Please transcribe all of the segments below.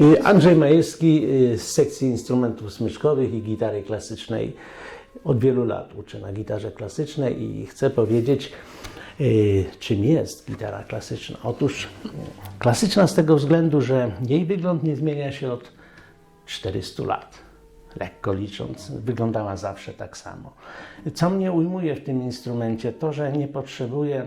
Y, Andrzej Majewski y, z sekcji instrumentów smyczkowych i gitary klasycznej. Od wielu lat uczę na gitarze klasycznej i chcę powiedzieć, y, czym jest gitara klasyczna. Otóż klasyczna z tego względu, że jej wygląd nie zmienia się od 400 lat. Lekko licząc, wyglądała zawsze tak samo. Co mnie ujmuje w tym instrumencie, to że nie potrzebuje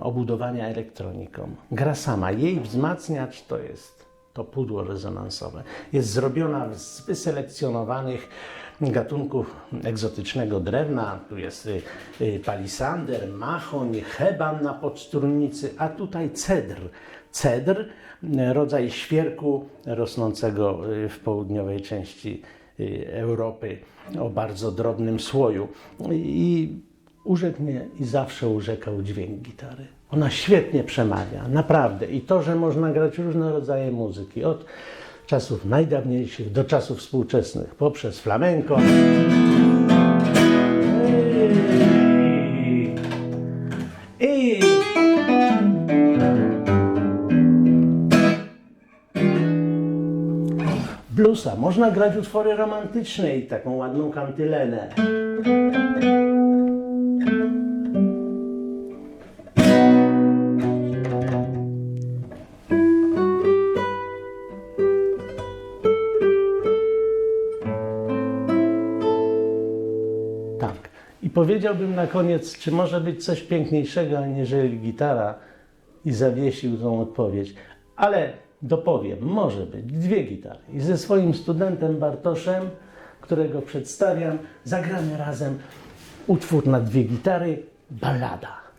obudowania elektroniką. Gra sama. Jej wzmacniacz to jest to pudło rezonansowe. Jest zrobiona z wyselekcjonowanych gatunków egzotycznego drewna. Tu jest y, y, palisander, machoń, heban na podstrunnicy, a tutaj cedr. Cedr, y, rodzaj świerku rosnącego w południowej części Europy o bardzo drobnym słoju. I urzekł mnie i zawsze urzekał dźwięk gitary. Ona świetnie przemawia, naprawdę. I to, że można grać różne rodzaje muzyki, od czasów najdawniejszych do czasów współczesnych, poprzez flamenko. I bluesa. Można grać utwory romantyczne i taką ładną kantylenę. Tak. I powiedziałbym na koniec, czy może być coś piękniejszego aniżeli gitara i zawiesił tą odpowiedź. Ale dopowiem, może być dwie gitary. I ze swoim studentem Bartoszem, którego przedstawiam, zagramy razem utwór na dwie gitary, ballada.